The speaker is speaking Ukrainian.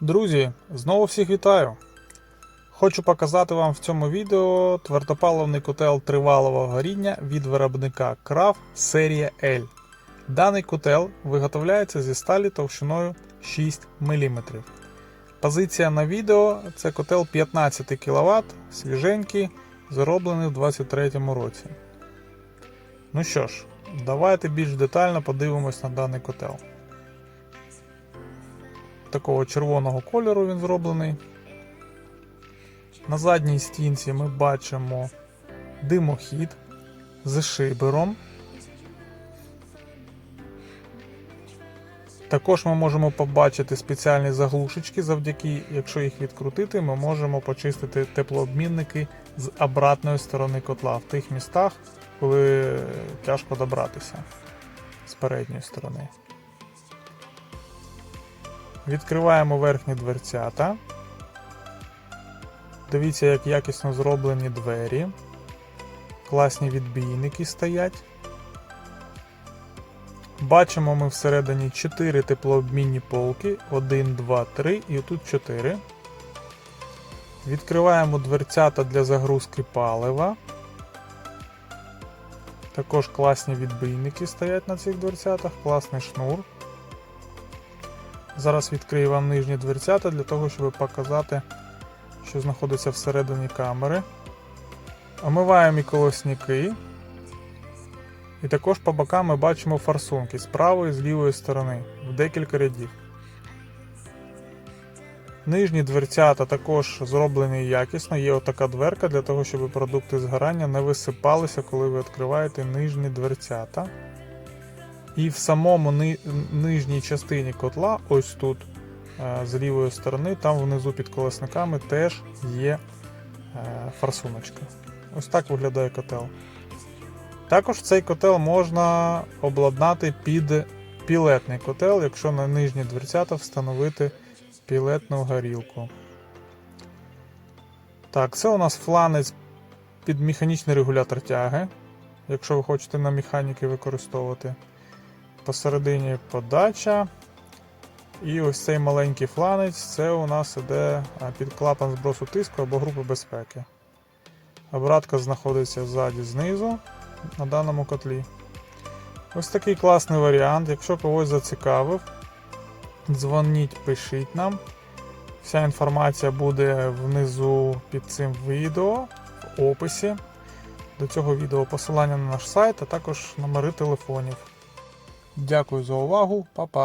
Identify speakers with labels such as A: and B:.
A: Друзі, знову всіх вітаю! Хочу показати вам в цьому відео твердопаливний котел тривалого горіння від виробника KRAF серія L. Даний котел виготовляється зі сталі товщиною 6 мм. Позиція на відео це котел 15 кВт, свіженький, зароблений в 2023 році. Ну що ж, давайте більш детально подивимось на даний котел такого червоного кольору він зроблений. На задній стінці ми бачимо димохід з шибером. Також ми можемо побачити спеціальні заглушечки, завдяки, якщо їх відкрутити, ми можемо почистити теплообмінники з обратної сторони котла в тих містах, коли тяжко добратися з передньої сторони. Відкриваємо верхні дверцята. Дивіться, як якісно зроблені двері. Класні відбійники стоять. Бачимо ми всередині 4 теплообмінні полки. 1, 2, 3 і тут 4. Відкриваємо дверцята для загрузки палива. Також класні відбійники стоять на цих дверцятах, класний шнур. Зараз відкрию вам нижні дверцята для того, щоб показати, що знаходиться всередині камери. Омиваємо і колосники. І також по бокам ми бачимо форсунки з правої і з лівої сторони в декілька рядів. Нижні дверцята також зроблені якісно. Є отака дверка для того, щоб продукти згорання не висипалися, коли ви відкриваєте нижні дверцята. І в самому ни- нижній частині котла, ось тут, е, з лівої сторони, там внизу під колесниками теж є е, форсуночка. Ось так виглядає котел. Також цей котел можна обладнати під пілетний котел, якщо на нижні дверцята встановити пілетну горілку. Так, це у нас фланець під механічний регулятор тяги, якщо ви хочете на механіки використовувати посередині подача. І ось цей маленький фланець це у нас іде під клапан збросу тиску або групи безпеки. Обратка знаходиться ззаді знизу на даному котлі. Ось такий класний варіант. Якщо когось зацікавив, дзвоніть, пишіть нам. Вся інформація буде внизу під цим відео в описі. До цього відео посилання на наш сайт, а також номери телефонів. Дякую за увагу, па-па!